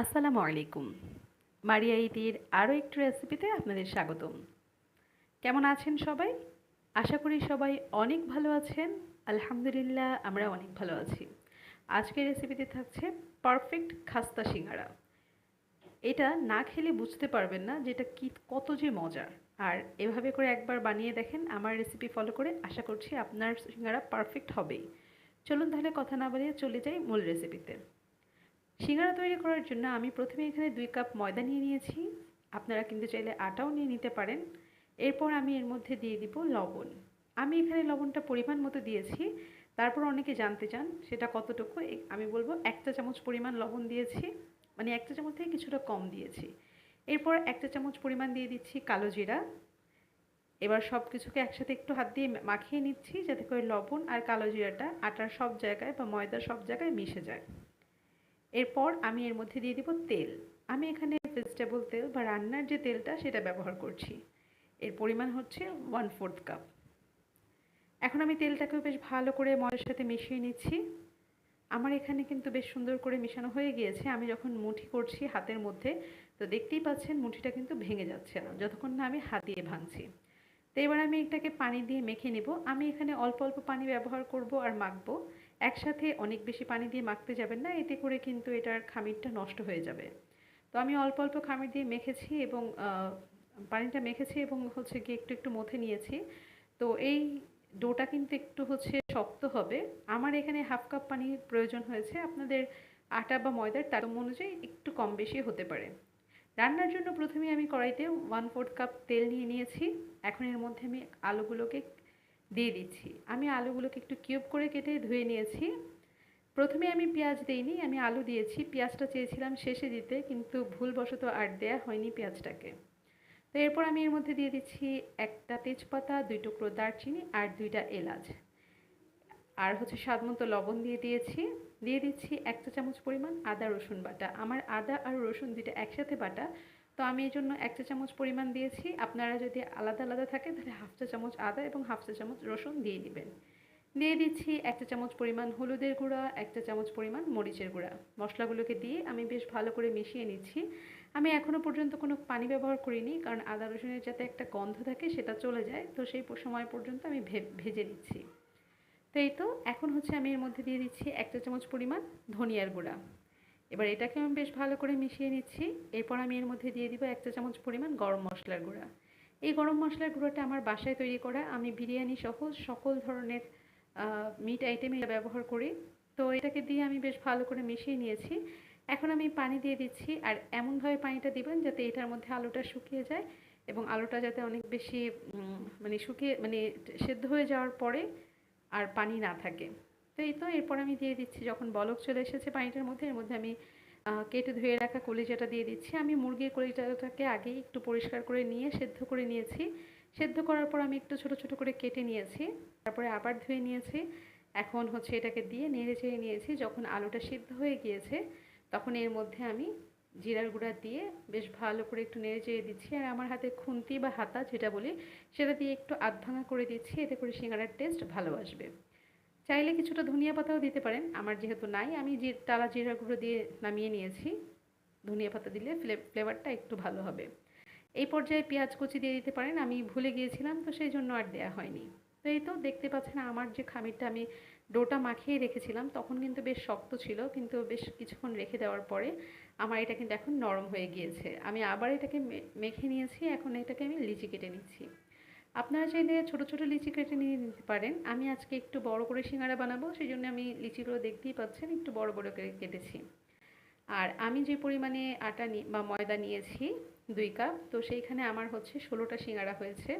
আসসালামু আলাইকুম। মারিয়া ইতির আরও একটু রেসিপিতে আপনাদের স্বাগতম। কেমন আছেন সবাই? আশা করি সবাই অনেক ভালো আছেন। আলহামদুলিল্লাহ, আমরা অনেক ভালো আছি। আজকের রেসিপিতে থাকছে পারফেক্ট খাস্তা সিঙ্গারা। এটা না খেলে বুঝতে পারবেন না যেটা কি, কত যে মজার আর এভাবে করে একবার বানিয়ে দেখেন, আমার রেসিপি ফলো করে আশা করছি আপনার সিঙ্গারা পারফেক্ট হবেই চলুন তাহলে কথা না বাড়িয়ে চলে যাই মূল রেসিপিতে। সিঙ্গারা তৈরি করার জন্য আমি প্রথমে এখানে দুই কাপ ময়দা নিয়ে নিয়েছি। আপনারা কিন্তু চাইলে আটাও নিয়ে নিতে পারেন। এরপর আমি এর মধ্যে দিয়ে দিব লবণ। আমি এখানে লবণটা পরিমাণ মতো দিয়েছি। তারপর অনেকে জানতে চান সেটা কতটুকু? আমি বলব একটা চামচ পরিমাণ লবণ দিয়েছি। মানে একটা চামচ থেকে কিছুটা কম দিয়েছি। এরপর একটা চামচ পরিমাণ দিয়ে দিচ্ছি কালো জিরা। এবার সব কিছুকে একসাথে একটু হাত দিয়ে মাখিয়ে নিচ্ছি যাতে করে লবণ আর কালো জিরাটা আটার সব জায়গায় বা ময়দার সব জায়গায় মিশে যায়। এরপর আমি এর মধ্যে দিয়ে দিব তেল। আমি এখানে ভেজিটেবল তেল বা রান্নার যে তেলটা, সেটা ব্যবহার করছি। এর পরিমাণ হচ্ছে ওয়ান ফোর্থ কাপ এখন আমি তেলটাকেও বেশ ভালো করে ময়ের সাথে মিশিয়ে নিচ্ছি। আমার এখানে কিন্তু বেশ সুন্দর করে মেশানো হয়ে গিয়েছে। আমি যখন মুঠি করছি হাতের মধ্যে, তো দেখতেই পাচ্ছেন মুঠিটা কিন্তু ভেঙে যাচ্ছে না, যতক্ষণ না আমি হাত দিয়ে ভাঙছি। তো এবার আমি এটাকে পানি দিয়ে মেখে নেব। আমি এখানে অল্প অল্প পানি ব্যবহার করব আর মাখবো। একসাথে অনেক বেশি পানি দিয়ে মাখতে যাবেন না, এতে করে কিন্তু এটার খামিরটা নষ্ট হয়ে যাবে। তো আমি অল্প অল্প খামির দিয়ে মেখেছি এবং পানিটা মেখেছি এবং হচ্ছে গিয়ে একটু একটু মথে নিয়েছি। তো এই ডোটা কিন্তু একটু হচ্ছে শক্ত হবে। আমার এখানে হাফ কাপ পানির প্রয়োজন হয়েছে। আপনাদের আটা বা ময়দার তারতম্য অনুযায়ী একটু কম বেশি হতে পারে। রান্নার জন্য প্রথমে আমি কড়াইতে ওয়ান ফোর্থ কাপ তেল নিয়ে নিয়েছি। এখন এর মধ্যে আমি আলুগুলোকে দিয়ে দিচ্ছি। আমি আলুগুলোকে একটু কিউব করে কেটে ধুয়ে নিয়েছি। প্রথমে আমি পেঁয়াজ দিইনি, আমি আলু দিয়েছি। পেঁয়াজটা চেয়েছিলাম শেষে দিতে, কিন্তু ভুলবশত আর দেয়া হয়নি পেঁয়াজটাকে। তো এরপর আমি এর মধ্যে দিয়ে দিচ্ছি একটা তেজপাতা, দুই টুকরো দারচিনি আর দুইটা এলাচ। আর হচ্ছে স্বাদ মতো লবণ দিয়ে দিয়েছি। দিয়ে দিচ্ছি একটা চামচ পরিমাণ আদা রসুন বাটা। আমার আদা আর রসুন দুইটা একসাথে বাটা তো আমি এই জন্য এক চা চামচ পরিমাণ দিয়েছি। আপনারা যদি আলাদা আলাদা থাকে, তাহলে হাফ চা চামচ আদা এবং হাফ চা চামচ রসুন দিয়ে দিবেন। দিয়ে দিচ্ছি একটা চামচ পরিমাণ হলুদের গুঁড়া, একটা চামচ পরিমাণ মরিচের গুঁড়া। মশলাগুলোকে দিয়ে আমি বেশ ভালো করে মিশিয়ে নিচ্ছি। আমি এখনও পর্যন্ত কোনো পানি ব্যবহার করিনি, কারণ আদা রসুনের যাতে একটা গন্ধ থাকে সেটা চলে যায়। তো সেই সময় পর্যন্ত আমি ভেজে নিচ্ছি। তো এই তো, এখন হচ্ছে আমি এর মধ্যে দিয়ে দিচ্ছি একটা চামচ পরিমাণ ধনিয়ার গুঁড়া। এবার এটাকে আমি বেশ ভালো করে মিশিয়ে নিচ্ছি। এরপর আমি এর মধ্যে দিয়ে দিব একটা চামচ পরিমাণ গরম মশলার গুঁড়া। এই গরম মশলার গুঁড়োটা আমার বাসায় তৈরি করা। আমি বিরিয়ানি সহ সকল ধরনের মিট আইটেমে ব্যবহার করি। তো এটাকে দিয়ে আমি বেশ ভালো করে মিশিয়ে নিয়েছি। এখন আমি পানি দিয়ে দিচ্ছি আর এমনভাবে পানিটা দিবেন যাতে এটার মধ্যে আলুটা শুকিয়ে যায় এবং আলুটা যাতে অনেক বেশি মানে শুকিয়ে মানে সেদ্ধ হয়ে যাওয়ার পরে আর পানি না থাকে। তো এই তো, এরপর আমি দিয়ে দিচ্ছি, যখন বলক চলে এসেছে পানিটার মধ্যে, এর মধ্যে আমি কেটে ধুয়ে রাখা কলিজাটা দিয়ে দিচ্ছি। আমি মুরগির কলিজাটাকে আগেই একটু পরিষ্কার করে নিয়ে, সেদ্ধ করে নিয়েছি। সেদ্ধ করার পর আমি একটু ছোট ছোট করে কেটে নিয়েছি। তারপরে আবার ধুয়ে নিয়েছি। এখন হচ্ছে এটাকে দিয়ে নেড়ে চেড়ে নিয়েছি। যখন আলুটা সিদ্ধ হয়ে গিয়েছে, তখন এর মধ্যে আমি জিরার গুঁড়া দিয়ে বেশ ভালো করে একটু নেড়ে চেড়ে দিচ্ছি। আর আমার হাতে খুন্তি বা হাতা, যেটা বলি, সেটা দিয়ে একটু আধ ভাঙা করে দিচ্ছি। এতে করে সিঙ্গারার টেস্ট ভালো আসবে। চাইলে কিছুটা ধনিয়া পাতাও দিতে পারেন। আমার যেহেতু নাই, আমি যে টালা জিরা গুঁড়ো দিয়ে নামিয়ে নিয়েছি, ধনিয়া পাতা দিলে ফ্লেভারটা একটু ভালো হবে। এই পর্যায়ে পেঁয়াজ কুচি দিয়ে দিতে পারেন, আমি ভুলে গিয়েছিলাম, তো সেই জন্য আর দেয়া হয়নি। তো এই তো দেখতে পাচ্ছেন, আমার যে খামিরটা আমি ডোটা মাখিয়ে রেখেছিলাম, তখন কিন্তু বেশ শক্ত ছিল, কিন্তু বেশ কিছুক্ষণ রেখে দেওয়ার পরে আমার এটা কিন্তু এখন নরম হয়ে গিয়েছে। আমি আবার এটাকে মেখে নিয়েছি, এখন এটাকে আমি লিচি কেটে নিচ্ছি। আপনারা চাইলে ছোট ছোট লিচি কেটে নিয়ে নিতে পারেন। আমি আজকে একটু বড় করে সিঙ্গারা বানাবো সেই জন্য আমি লিচিগুলো দেখতেই পাচ্ছেন, একটু বড় বড় করে কেটেছি। আর আমি যে পরিমাণে আটা বা ময়দা নিয়েছি, দুই কাপ, তো সেইখানে আমার হচ্ছে ষোলোটা সিঙ্গারা হয়েছে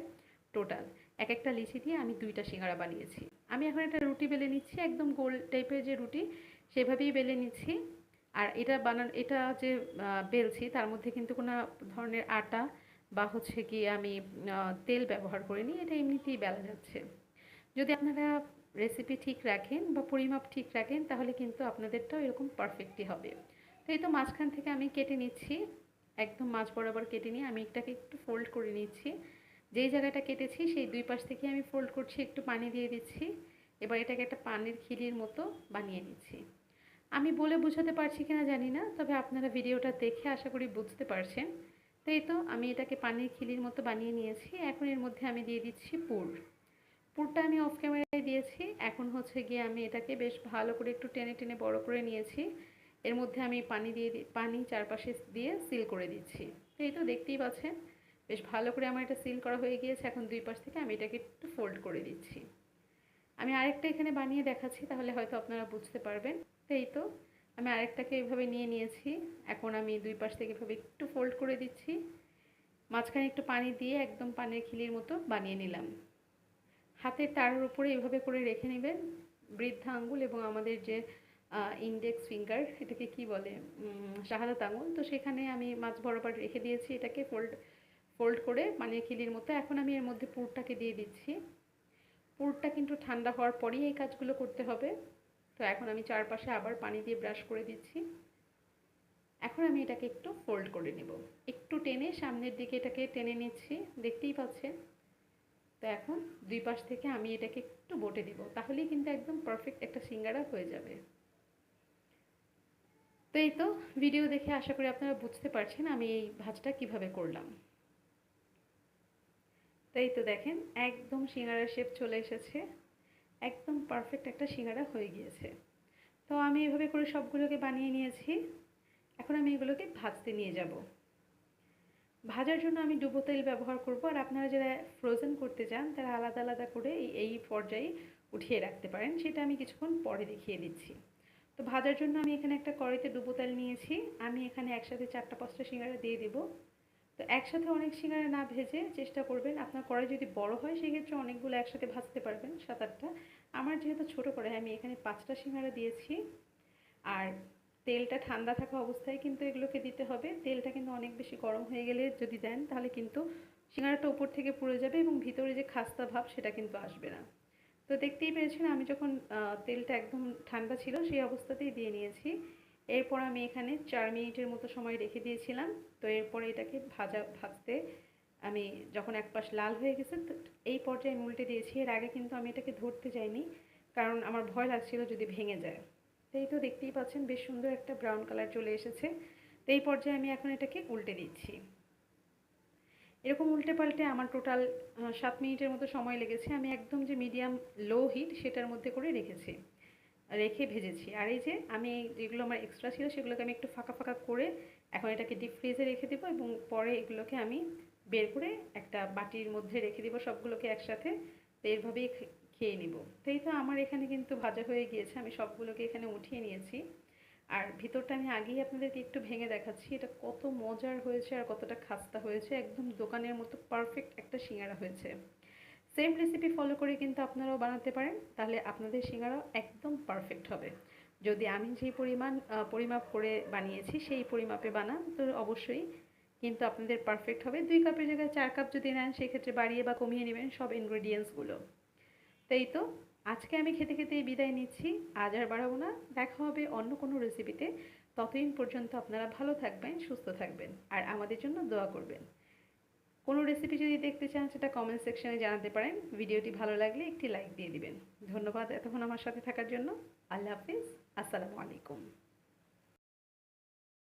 টোটাল। এক একটা লিচি দিয়ে আমি দুইটা সিঙ্গারা বানিয়েছি। আমি এখন একটা রুটি বেলে নিচ্ছি, একদম গোল টাইপের যে রুটি, সেভাবেই বেলে নিচ্ছি। আর এটা বানান, এটা যে বেলছি, তার মধ্যে কিন্তু কোনো ধরনের আটা বা হচ্ছে কি আমি তেল ব্যবহার করিনি এটা এমনিতেই বেলা যাচ্ছে। যদি আপনারা রেসিপি ঠিক রাখেন বা পরিমাপ ঠিক রাখেন, তাহলে কিন্তু আপনাদেরটাও এরকম পারফেক্টই হবে। তো এই তো মাঝখান থেকে আমি কেটে নিচ্ছি, একদম মাছ বরাবর কেটে নিয়ে আমি এটাকে একটু ফোল্ড করে নিচ্ছি। যেই জায়গাটা কেটেছি, সেই দুই পাশ থেকে আমি ফোল্ড করছি, একটু পানি দিয়ে দিচ্ছি। এবার এটাকে একটা পানির খিলির মতো বানিয়ে নিচ্ছি। আমি বলে বোঝাতে পারছি কিনা জানি না, তবে আপনারা ভিডিওটা দেখে আশা করি বুঝতে পারছেন। তো এই তো, আমি এটাকে পানির খিলির মতো বানিয়ে নিয়েছি। এখন এর মধ্যে আমি দিয়ে দিচ্ছি পুর। পুরটা আমি অফ ক্যামেরায় দিয়েছি। এখন হচ্ছে গিয়ে আমি এটাকে বেশ ভালো করে একটু টেনে টেনে বড় করে নিয়েছি। এর মধ্যে আমি পানি দিয়ে পানি চারপাশে দিয়ে সিল করে দিচ্ছি। তো এই তো, দেখতেই পাচ্ছেন? বেশ ভালো করে আমার এটা সিল করা হয়ে গিয়েছে। এখন দুই পাশ থেকে আমি এটাকে একটু ফোল্ড করে দিচ্ছি। আমি আরেকটা এখানে বানিয়ে দেখাচ্ছি, তাহলে হয়তো আপনারা বুঝতে পারবেন। তো এই তো আমি আরেকটাকে এভাবে নিয়ে নিয়েছি। এখন আমি দুই পাশ থেকে এভাবে একটু ফোল্ড করে দিচ্ছি। মাঝখানে একটু পানি দিয়ে একদম পানির খিলির মতো বানিয়ে নিলাম। হাতের তারের উপরে এভাবে করে রেখে নেবেন। বৃদ্ধা আঙ্গুল এবং আমাদের যে ইন্ডেক্স ফিঙ্গার এটাকে কি বলে? শাহাদাত আঙুল। তো সেখানে আমি মাছ বরাবর রেখে দিয়েছি এটাকে ফোল্ড ফোল্ড করে পানির খিলির মতো। এখন আমি এর মধ্যে পুরটাকে দিয়ে দিচ্ছি। পুরটা কিন্তু ঠান্ডা হওয়ার পরেই এই কাজগুলো করতে হবে। তো এখন আমি চারপাশে আবার পানি দিয়ে ব্রাশ করে দিচ্ছি। এখন আমি এটাকে একটু ফোল্ড করে নেব। একটু টেনে সামনের দিকে এটাকে টেনে নিচ্ছি, দেখতেই পাচ্ছেন? তো এখন দুই পাশ থেকে আমি এটাকে একটু বটে দিব, তাহলেই কিন্তু একদম পারফেক্ট একটা সিঙ্গারা হয়ে যাবে। তো এই তো ভিডিও দেখে আশা করি আপনারা বুঝতে পারছেন আমি এই ভাজটা কীভাবে করলাম। তো এই তো দেখেন, একদম সিঙ্গারার শেপ চলে এসেছে। একদম পারফেক্ট একটা সিঙ্গারা হয়ে গিয়েছে। তো আমি এভাবে করে সবগুলোকে বানিয়ে নিয়েছি। এখন আমি এগুলোকে ভাজতে নিয়ে যাব। ভাজার জন্য আমি ডুবো তেল ব্যবহার করব আর আপনারা যারা ফ্রোজেন করতে চান, তারা আলাদা আলাদা করে এই পর্যায়ে উঠিয়ে রাখতে পারেন। সেটা আমি কিছুক্ষণ পরে দেখিয়ে দিচ্ছি। তো ভাজার জন্য আমি এখানে একটা কড়াইতে ডুবো তেল নিয়েছি। আমি এখানে একসাথে চারটা পাঁচটা সিঙ্গারা দিয়ে দেবো। তো একসাথে অনেক সিঙ্গারা না ভেজে চেষ্টা করবেন। আপনার কড়াই যদি বড় হয়, সেক্ষেত্রে অনেকগুলো একসাথে ভাজতে পারবেন সাত আটটা আমার যেহেতু ছোটো কড়াই, আমি এখানে পাঁচটা সিঙ্গারা দিয়েছি। আর তেলটা ঠান্ডা থাকা অবস্থায় কিন্তু এগুলোকে দিতে হবে। তেলটা কিন্তু অনেক বেশি গরম হয়ে গেলে যদি দেন, তাহলে কিন্তু সিঙ্গারাটা উপর থেকে পুড়ে যাবে এবং ভিতরে যে খাস্তা ভাব, সেটা কিন্তু আসবে না। তো দেখতেই পেরেছেন, আমি যখন তেলটা একদম ঠান্ডা ছিল, সেই অবস্থাতেই দিয়ে নিয়েছি। এরপর আমি এখানে চার মিনিটের মতো সময় রেখে দিয়েছিলাম। তো এরপরে এটাকে ভাজা, ভাজতে আমি যখন এক পাশ লাল হয়ে গেছে, তো এই পর্যায়ে আমি উল্টে দিয়েছি। এর আগে কিন্তু আমি এটাকে ধরতে যাইনি, কারণ আমার ভয় লাগছিল যদি ভেঙে যায়। তো এই তো দেখতেই পাচ্ছেন, বেশ সুন্দর একটা ব্রাউন কালার চলে এসেছে। তো এই পর্যায়ে আমি এখন এটাকে উল্টে দিচ্ছি। এরকম উল্টে পাল্টে আমার টোটাল সাত মিনিটের মতো সময় লেগেছে। আমি একদম যে মিডিয়াম লো হিট সেটার মধ্যে করে রেখেছি। রেখে ভেজেছি। আর এই যে আমি যেগুলো আমার এক্সট্রা ছিল সেগুলোকে আমি একটু ফাঁকা ফাঁকা করে এখন এটাকে ডিপ ফ্রিজে রেখে দেবো এবং পরে এগুলোকে আমি বের করে একটা বাটির মধ্যে রেখে দেবো সবগুলোকে একসাথে। তো এরভাবেই খেয়ে নিব। তো এই তো আমার এখানে কিন্তু ভাজা হয়ে গিয়েছে। আমি সবগুলোকে এখানে উঠিয়ে নিয়েছি। আর ভিতরটা আমি আগেই আপনাদেরকে একটু ভেঙে দেখাচ্ছি। এটা কত মজার হয়েছে আর কতটা খাস্তা হয়েছে। একদম দোকানের মতো পারফেক্ট একটা সিঙ্গারা হয়েছে। সেম রেসিপি ফলো করে কিন্তু আপনারাও বানাতে পারেন। তাহলে আপনাদের সিঙ্গারাও একদম পারফেক্ট হবে। যদি আমি যেই পরিমাণ পরিমাপ করে বানিয়েছি, সেই পরিমাপে বানান, তো অবশ্যই কিন্তু আপনাদের পারফেক্ট হবে। দুই কাপের জায়গায় চার কাপ যদি নেন, সেক্ষেত্রে বাড়িয়ে বা কমিয়ে নেবেন সব ইনগ্রেডিয়েন্টসগুলো তাই তো, আজকে আমি খেতে খেতে বিদায় নিচ্ছি। আজ আর বাড়াবো না। দেখা হবে অন্য কোনো রেসিপিতে ততদিন পর্যন্ত আপনারা ভালো থাকবেন, সুস্থ থাকবেন, আর আমাদের জন্য দোয়া করবেন। কোনো রেসিপি যদি দেখতে চান, সেটা কমেন্ট সেকশনে জানাতে পারেন। ভিডিওটি ভালো লাগলে একটি লাইক দিয়ে দিবেন। ধন্যবাদ এতক্ষণ আমার সাথে থাকার জন্য। আল্লাহ হাফিজ। আসসালামু আলাইকুম।